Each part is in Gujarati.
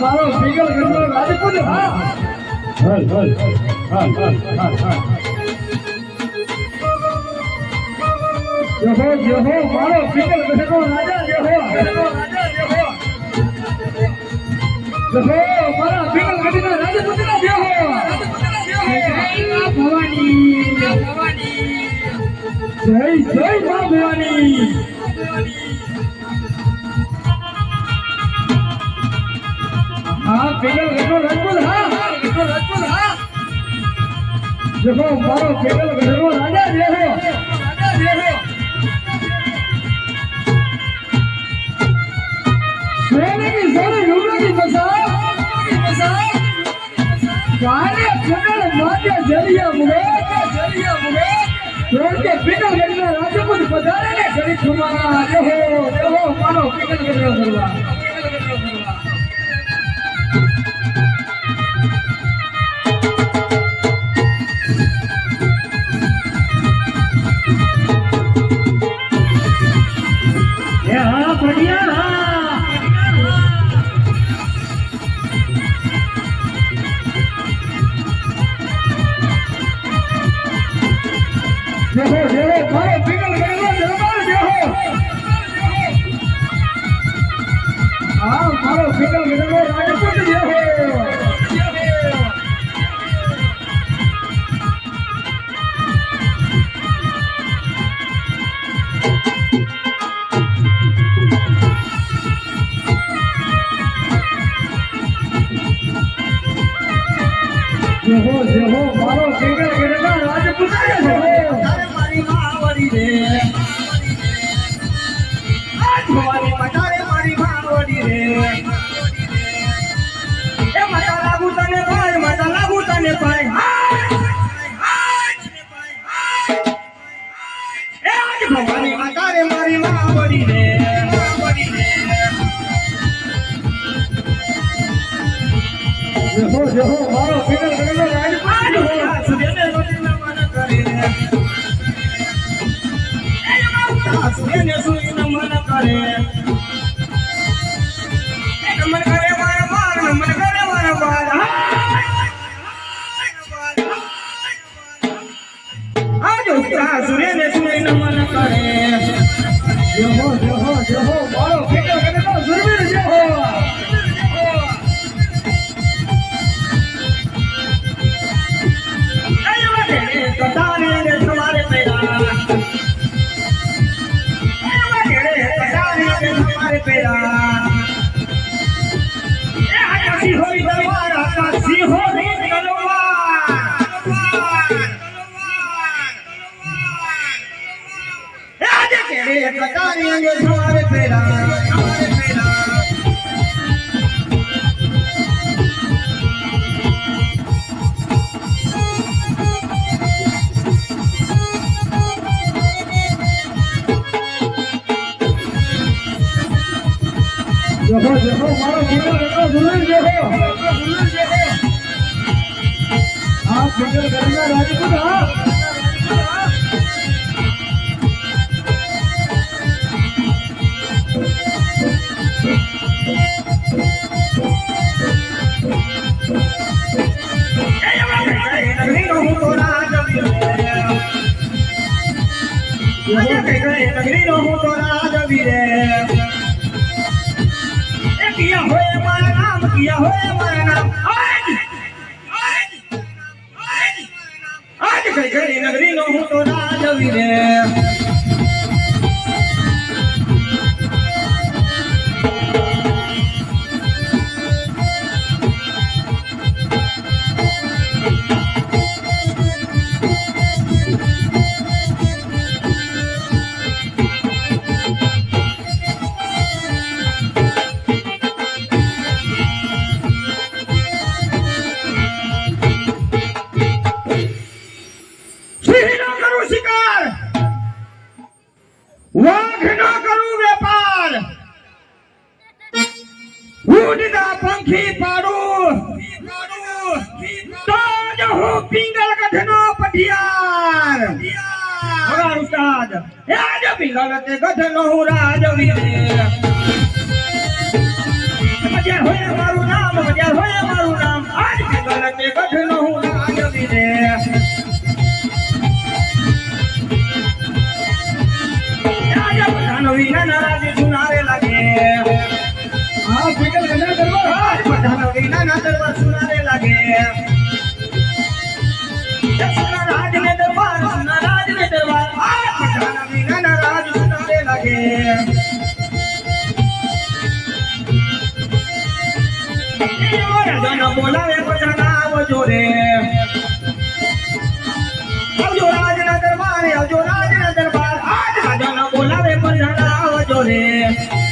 મારો પીગલ ગઢનો રાજપૂત, હા. હલ હલ હલ હલ હલ હલ જેહો, જેહો, મારો પીગલ ગઢનો રાજા જેહો. ગઢનો રાજા જેહો. જેહો, જય જય મા ભવાની હા રાજા દેખો રાજા દેખો સોને ની સોને રૂડો ગાને ચડણ માથે જલિયા મુરે જલિયા મુરે. રોડ કે પીકલ ગઢના રાજપૂત પધારે ને ઘડી ખમારા રહો રહો મારો પીકલ જેહો જેહો મારો કેગર ગેડા રાજ પુતાય છે. મારી મારી મારો માતા સુદેને સુઈના કરે એ આકાશી देखो देखो मारो पिघल गया सुरवीर देखो सुरवीर देखो हाँ पिघल गया राजपूत हाँ નગરીનો હું તો રાજવીર આજે કઈ होए मारा नाम किया होए मारा नाम आज आज आज आज कई મારા नगरी नो हूं तो આજ કઈ પિંગલ ગધનો પઠિયાર વગાડ ઉસ્તાદ. હે આજ પિંગલ તે ગધનો હું રાજવીર. મજા હોય મારું નામ મજા હોય મારું નામ. આજ પિંગલ તે ગધનો હું રાજા પ્રધાન વિના નારાજ રાજાના બોલાવે પ્રજાના આવજો રે. આવજો રાજના દરબારે, આવજો રાજના દરબાર. આજ રાજાના બોલાવે પ્રજાના આવજો રે.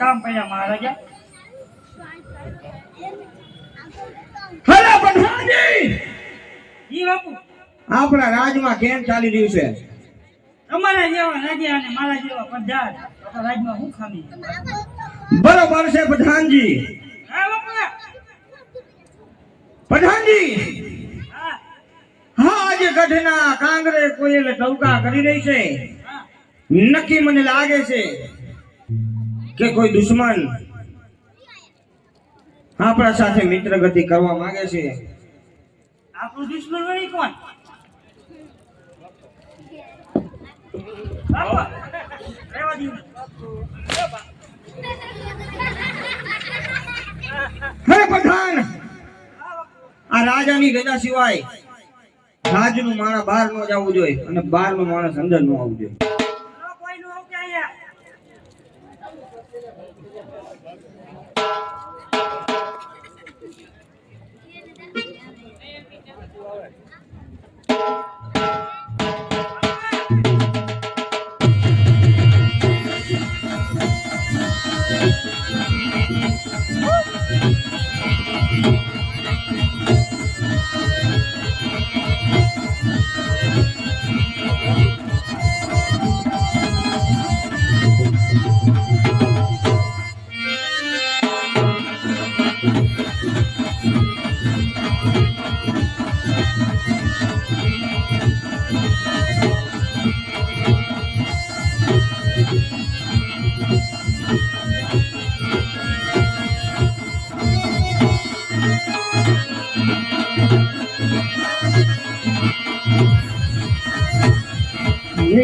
કામ પડ્યા મહારાજા. બાપુ આપણા રાજમાં કેમ ચાલી રહ્યું છે? અમારા જેવા રાજા અને મારા જેવા આપણા રાજમાં હું ખામી? બરોબર છે પ્રધાનજી હા હા. આજે ગઢના કાંગરે કોયલે ટવકા કરી રહી છે. નક્કી મને લાગે છે કે કોઈ દુશ્મન આપણા સાથે મિત્ર ગતિ કરવા માંગે છે? આપણું દુશ્મન વળી કોણ? હે આ રાજાની રજા સિવાય રાજનું માણસ બહાર ન જવું જોઈએ અને બહારનો માણસ અંદર ન આવવું જોઈએ. એ ઘેર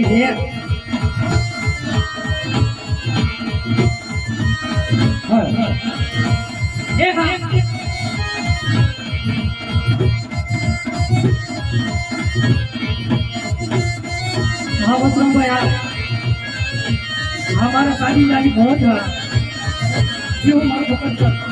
એ છે મારા સાડી લાડી બહુ જ જેવું મારું પકડ પોતે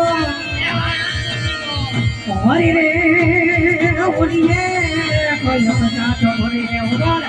મોરી રે ઉડીએ કોઈ હમણાં તો મોરી રે ઉડાડ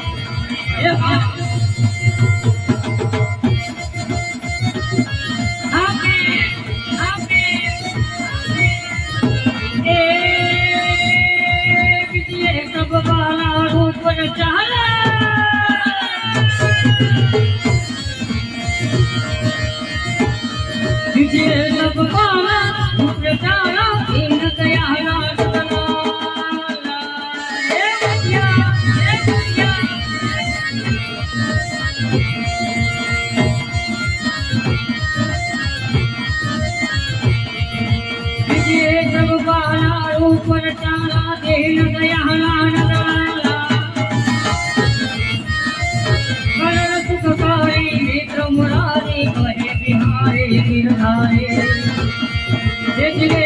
રે જે